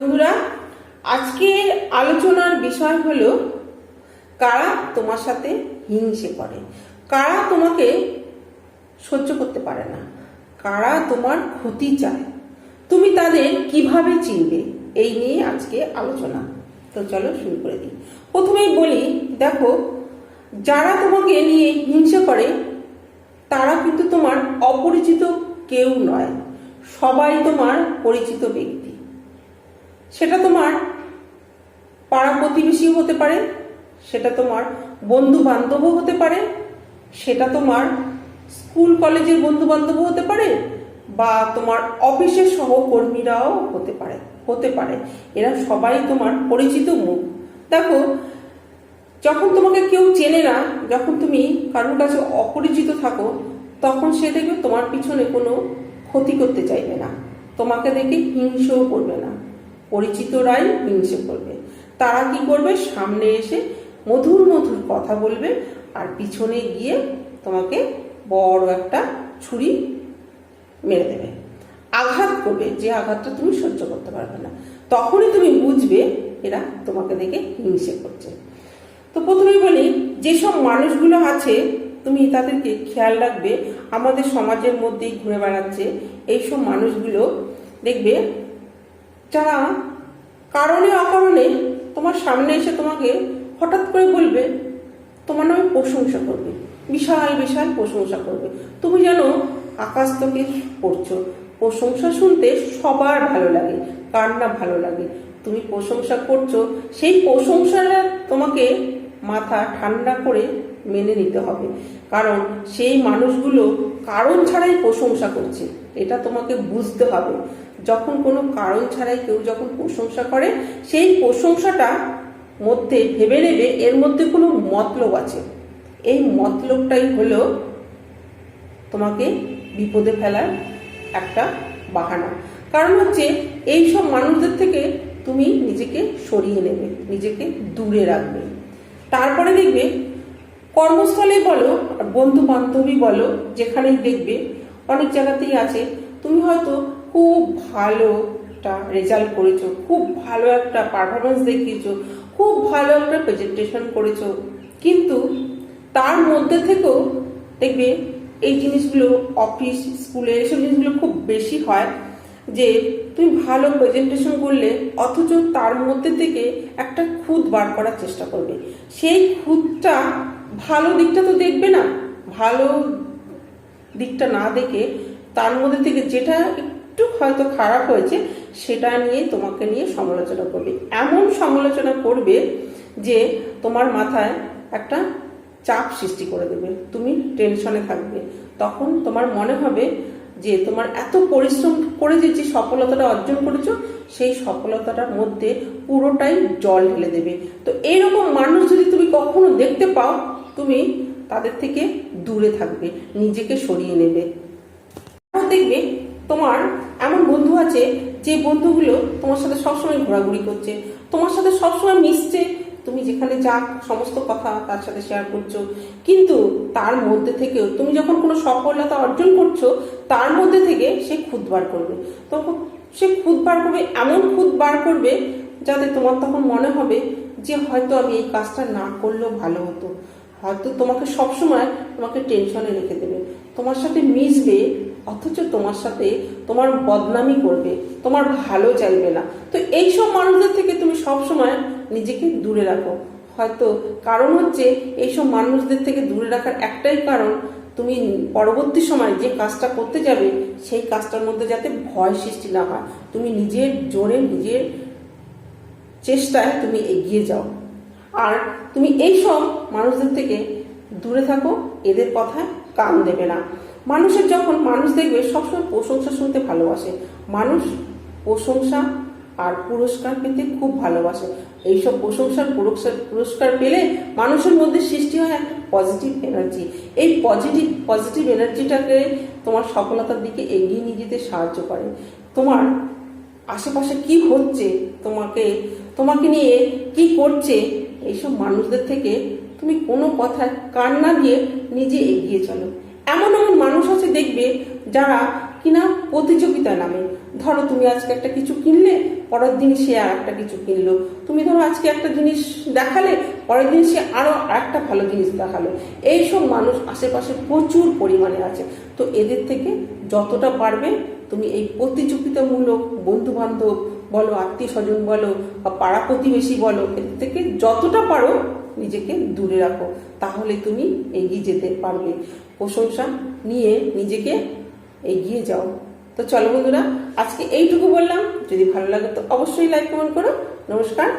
বন্ধুরা, আজকে আলোচনার বিষয় হলো কারা তোমার সাথে হিংসে করে? কারা তোমাকে সহ্য করতে পারে না? কারা তোমার ক্ষতি চায়? তুমি তাদের কীভাবে চিনবে? এই নিয়ে আজকে আলোচনা। তো চলো শুরু করে দিই। প্রথমেই বলি, দেখো, যারা তোমাকে নিয়ে হিংসে করে, তারা কিন্তু তোমার অপরিচিত কেউ নয়। সবাই তোমার পরিচিত ব্যক্তি। সেটা তোমার পাড়া প্রতিবেশীও হতে পারে, সেটা তোমার বন্ধু বান্ধবও হতে পারে, সেটা তোমার স্কুল, কলেজের বন্ধু বান্ধবও হতে পারে বা তোমার অফিসের সহকর্মীরাও হতে পারে হতে পারে। এরা সবাই তোমার পরিচিত মুখ। দেখো, যখন তোমাকে কেউ চেনে না, যখন তুমি কারোর কাছে অপরিচিত থাকো, তখন সে দেখবে তোমার পিছনে কোনো ক্ষতি করতে চাইবে না। তোমাকে দেখে হিংসেও করবে না। পরিচিতরাই হিংসে করবে তারা কি করবে? সামনে এসে মধুর মধুর কথা বলবে আর পিছনে গিয়ে তোমাকে বড় একটা ছুরি মেরে দেবে। আঘাত করবে। যে আঘাতটা তুমি সহ্য করতে পারবে না। তখনই তুমি বুঝবে এরা তোমাকে দেখে হিংসে করছে। তো প্রথমেই বলি, যেসব মানুষগুলো আছে, তুমি তাদেরকে খেয়াল রাখবে। আমাদের সমাজের মধ্যেই ঘুরে বেড়াচ্ছে। এইসব মানুষগুলো দেখবে যারা কারণে অকারণে তোমার সামনে এসে তোমাকে হঠাৎ করে বলবে, তোমার নামে প্রশংসা করবে, বিশাল বিশাল প্রশংসা করবে। তুমি যেন আকাশ থেকে পড়ছো। প্রশংসা শুনতে সবার ভালো লাগে কার না ভালো লাগে। তুমি প্রশংসা করছ, সেই প্রশংসাটা তোমাকে মাথা ঠান্ডা করে মেনে নিতে হবে। কারণ সেই মানুষগুলো কারণ ছাড়াই প্রশংসা করছে, এটা তোমাকে বুঝতে হবে। যখন কোনো কারণ ছাড়াই কেউ যখন প্রশংসা করে, সেই প্রশংসাটা মধ্যে ভেবে নেবে, এর মধ্যে কোনো মতলব আছে। এই মতলবটাই হলো তোমাকে বিপদে ফেলার একটা বাহানা। কারণ হচ্ছে এই সব মানুষদের থেকে তুমি নিজেকে সরিয়ে নেবে, নিজেকে দূরে রাখবে। তারপরে দেখবে কর্মস্থলে বলো, আর বন্ধু বান্ধবী বলো, যেখানেই দেখবে, অনেক জায়গাতেই আছে। তুমি হয়তো খুব ভালো একটা রেজাল্ট করেছ, খুব ভালো একটা পারফরমেন্স দেখিয়েছো, খুব ভালো একটা প্রেজেন্টেশন করেছ। কিন্তু তার মধ্যে থেকেও দেখবে এই জিনিসগুলো অফিস স্কুলে এসব জিনিসগুলো খুব বেশি হয় যে তুমি ভালো প্রেজেন্টেশন করলে অথচ তার মধ্যে থেকে একটা খুদ বার করার চেষ্টা করবে। সেই খুদটা ভালো দিকটা তো দেখবে না, ভালো দিকটা না দেখে তার মধ্যে থেকে যেটা একটু হয়তো খারাপ হয়েছে, সেটা নিয়ে তোমাকে নিয়ে সমালোচনা করবে। এমন সমালোচনা করবে যে তোমার মাথায় একটা চাপ সৃষ্টি করে দেবে, তুমি টেনশনে থাকবে। তখন তোমার মনে হবে যে তোমার এত পরিশ্রম করে যে সফলতাটা অর্জন করেছ, সেই সফলতাটার মধ্যে পুরোটাই জল ঢেলে দেবে। তো এইরকম মানুষ যদি তুমি কখনো দেখতে পাও, তুমি তাদের থেকে দূরে থাকবে, নিজেকে সরিয়ে নেবে। দেখবে তোমার এমন বন্ধু আছে যে বন্ধুগুলো তোমার সাথে সবসময় ঘোরাঘুরি করছে, তোমার সাথে সবসময় মিশছে। তুমি যেখানে যা সমস্ত কথা তার সাথে শেয়ার করছ। কিন্তু তার মধ্যে থেকেও তুমি যখন কোনো সফলতা অর্জন করছ, তার মধ্যে থেকে সে খুদ বার করবে। তখন সে খুদ বার করবে, এমন খুদ বার করবে যাতে তোমার তখন মনে হবে যে হয়তো আমি এই কাজটা না করলেও ভালো হতো। হয়তো তোমাকে সবসময় তোমাকে টেনশনে রেখে দেবে। তোমার সাথে মিশবে অথচ তোমার সাথে তোমার বদনামি করবে, তোমার ভালো চাইবে না। তো এইসব মানুষদের থেকে তুমি সবসময় নিজেকে দূরে রাখো। হয়তো কারণ হচ্ছে এইসব মানুষদের থেকে দূরে রাখার একটাই কারণ, তুমি পরবর্তী সময় যে কাজটা করতে যাবে, সেই কাজটার মধ্যে যাতে ভয় সৃষ্টি না হয়। তুমি নিজের জোরে নিজের চেষ্টায় তুমি এগিয়ে যাও। আর তুমি এইসব মানুষদের থেকে দূরে থাকো, এদের কথায় কান দেবে না। মানুষের যখন, মানুষ দেখবে, সবসময় প্রশংসা শুনতে ভালোবাসে। মানুষ প্রশংসা আর পুরস্কার পেতে খুব ভালোবাসে। এইসব প্রশংসার পুরস্কার পুরস্কার পেলে মানুষের মধ্যে সৃষ্টি হয় একটা পজিটিভ এনার্জি এই পজিটিভ পজিটিভ এনার্জিটাকে তোমার সফলতার দিকে এগিয়ে নিয়ে যেতে সাহায্য করে। তোমার আশেপাশে কি হচ্ছে, তোমাকে তোমাকে নিয়ে কি করছে, এইসব মানুষদের থেকে তুমি কোনো কথায় কান না দিয়ে নিজে এগিয়ে চলো। এমন এমন মানুষ আছে দেখবে যারা কিনা প্রতিযোগিতা নামে। ধরো তুমি আজকে একটা কিছু কিনলে, পরের দিন সে আর একটা কিছু কিনলো। তুমি ধরো আজকে একটা জিনিস দেখালে, পরের দিন সে আরও একটা ভালো জিনিস দেখাল। এইসব মানুষ আশেপাশে প্রচুর পরিমাণে আছে। তো এদের থেকে যতটা পারবে তুমি এই প্রতিযোগিতামূলক বন্ধু বান্ধব বলো আত্মীয় স্বজন বলো বা পাড়া প্রতিবেশী বলো, এদের থেকে যতটা পারো নিজেকে দূরে রাখো। তাহলে তুমি এগিয়ে যেতে পারবে। প্রশংসা নিয়ে নিজেকে এগিয়ে যাও। তো চলো বন্ধুরা, আজকে এইটুকু বললাম। যদি ভালো লাগে তো অবশ্যই লাইক কমেন্ট করো। নমস্কার।